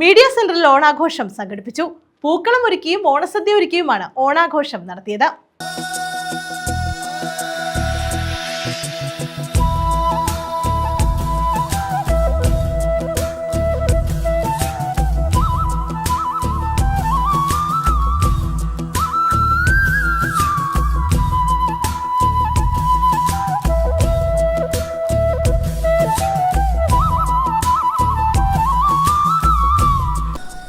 Media സെന്ററിൽ ഓണാഘോഷം സംഘടിപ്പിച്ചു. പൂക്കളം ഒരുക്കിയും ഓണസദ്യ ഒരുക്കിയുമാണ് ഓണാഘോഷം നടത്തിയത്.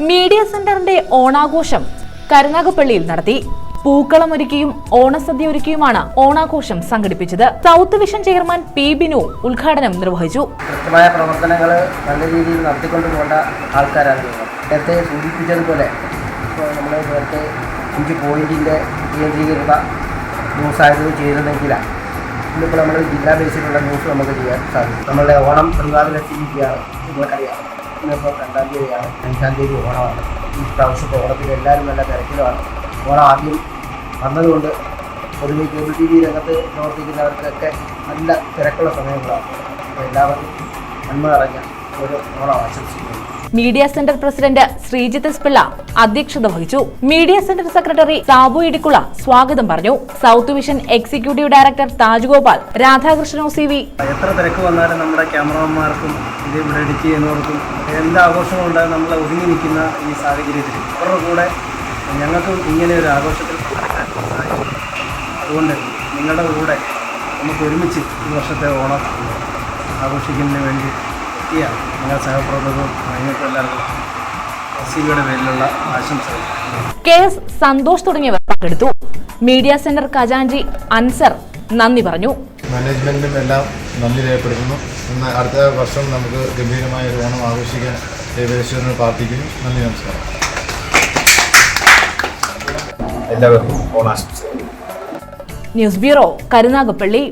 മീഡിയ സെന്ററിന്റെ ഓണാഘോഷം കരുനാഗപ്പള്ളിയിൽ നടത്തി. പൂക്കളം ഒരുക്കിയും ഓണസദ്യ ഒരുക്കിയുമാണ് ഓണാഘോഷം സംഘടിപ്പിച്ചത്. South Vision chairman P Binu ഉദ്ഘാടനം നിർവഹിച്ചു. കൃത്യമായ പ്രവർത്തനങ്ങൾ നല്ല രീതിയിൽ നടത്തിക്കൊണ്ടു പോകേണ്ട ആൾക്കാരാണ് നേരത്തെ സൂചിപ്പിച്ചതുപോലെ നമ്മൾ നേരത്തെ അഞ്ച് പോയിന്റിന്റെ കേന്ദ്രീകൃത ന്യൂസ് ആയിരുന്നു ചെയ്തിരുന്നെങ്കിലാണ് ഇന്നിപ്പോൾ നമ്മൾ ജില്ലാ ബേസിലുള്ള ന്യൂസ് നമുക്ക് ചെയ്യാൻ സാധിക്കും. നമ്മളുടെ ഓണം പ്രതിപാദനത്തിരിക്കുകയാണ് നിങ്ങൾക്കറിയാം. ഇന്നിപ്പോൾ രണ്ടാം തീയതിയാണ് അഞ്ചാം തീയതി ഓണമാണ്. ഈ പ്രാവശ്യത്തെ ഓണത്തിൽ എല്ലാവരും നല്ല തിരക്കിലാണ് ഓണം ആദ്യം വന്നതുകൊണ്ട് പൊതുവെ കേബിൾ ടി വി രംഗത്ത് പ്രവർത്തിക്കുന്നവർക്കൊക്കെ നല്ല തിരക്കുള്ള സമയങ്ങളാണ്. അപ്പോൾ എല്ലാവർക്കും നന്മ നിറഞ്ഞ ഒരു ഓണം ആശംസിക്കുന്നു. Media centre president Sreejith S Pillai അധ്യക്ഷത വഹിച്ചു. Media centre secretary Sabu Idikkula സ്വാഗതം പറഞ്ഞു. South Vision executive director Tajgopal Radhakrishnan C V. എത്ര തിരക്ക് വന്നാലും നമ്മുടെ ക്യാമറമാർക്കും ഇവിടെ എഡിറ്റ് ചെയ്യുന്നവർക്കും എന്ത് ആഘോഷങ്ങളുണ്ടായാലും നമ്മൾ ഒതുങ്ങി നിൽക്കുന്ന ഈ സാഹചര്യത്തിൽ. അവരുടെ കൂടെ ഞങ്ങൾക്കും ഇങ്ങനെ ഒരു ആഘോഷത്തിൽ അതുകൊണ്ട് നിങ്ങളുടെ കൂടെ നമുക്ക് ഒരുമിച്ച് ഈ വർഷത്തെ ഓണം ആഘോഷിക്കുന്നതിന് വേണ്ടി എത്തിയ നിങ്ങളുടെ സഹപ്രവർത്തകരും നിങ്ങൾക്ക് എല്ലാവർക്കും എസ് സി പേരിലുള്ള ആശംസകൾ. കെ എസ് സന്തോഷ് തുടങ്ങിയവർ പങ്കെടുത്തു. മീഡിയ സെന്റർ ഖജാൻജി അൻസർ നന്ദി പറഞ്ഞു. മാനേജ്മെന്റിനും എല്ലാം നന്ദി രേഖപ്പെടുത്തുന്നു. ഇന്ന് അടുത്ത വർഷം നമുക്ക് ഗംഭീരമായ ഒരു ഓണം ആഘോഷിക്കാൻ ദൈവേശ്വരന് പ്രാർത്ഥിക്കുന്നു. നന്ദി നമസ്കാരം. എല്ലാവർക്കും ഓണാശംസകൾ. News bureau Karunagappally.